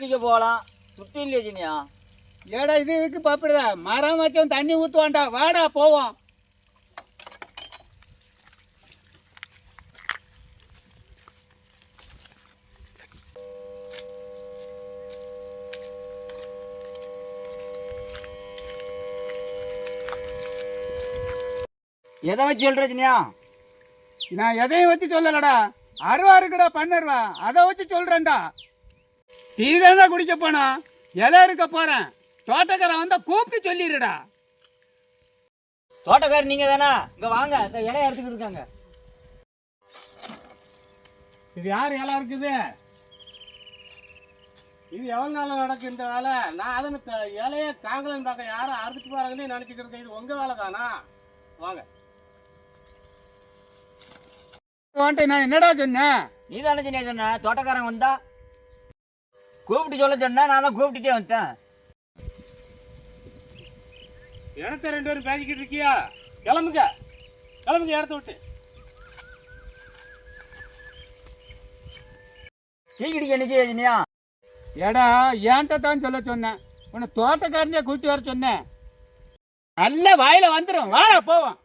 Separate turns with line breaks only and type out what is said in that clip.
குடிக்க போகலாம் சுத்தி இல்லையே ஜினியா
ஏடா இது இதுக்கு பாப்பிடுதா மரம் வச்சவன் தண்ணி ஊற்றுவான்டா வாடா போவோம்.
எதை வச்சு சொல்ற ஜினியா
நான் எதையும் வச்சு சொல்லலடா. அருவா இருக்குடா பண்ணருவா. அதை வச்சு சொல்றேன்டா. டீ தானே குடிக்க போனோம் இலை இருக்க போறேன். தோட்டக்காரன் வந்தா கூப்பிட்டு சொல்லிடுடா.
தோட்டக்காரர் நீங்க தானே இங்க வாங்க. இந்த இலைய எடுத்துக்கிட்டு இருக்காங்க.
இது யார் இலை இருக்குது? இது எவ்வளோ நாள் நடக்கு இந்த வேலை? நான் அதனை இலைய காங்கலன்னு பார்க்க யாரும் அறுத்துட்டு போறாங்கன்னு நினச்சிட்டு இருக்கேன். இது உங்க வேலை தானா வாங்க நான் என்னடா சொன்னேன்?
நீ தானே சொன்ன தோட்டக்காரன் வந்தா கூப்பிட்டு சொல்ல சொன்னா நான் தான் கூப்பிட்டுட்டே வந்துட்டேன்.
இடத்த ரெண்டு பேரும் பேசிக்கிட்டு இருக்கியா? கிளம்புங்க. கிளம்புங்க இடத்த விட்டு.
டீ குடிக்க என்ன ஜினியா
ஏடா ஏன்ட்ட தான் சொல்ல சொன்னேன் உன்னை தோட்டக்காரனே கூட்டி வர சொன்னேன். நல்ல வாயில வந்துடும் வாடா போவோம்.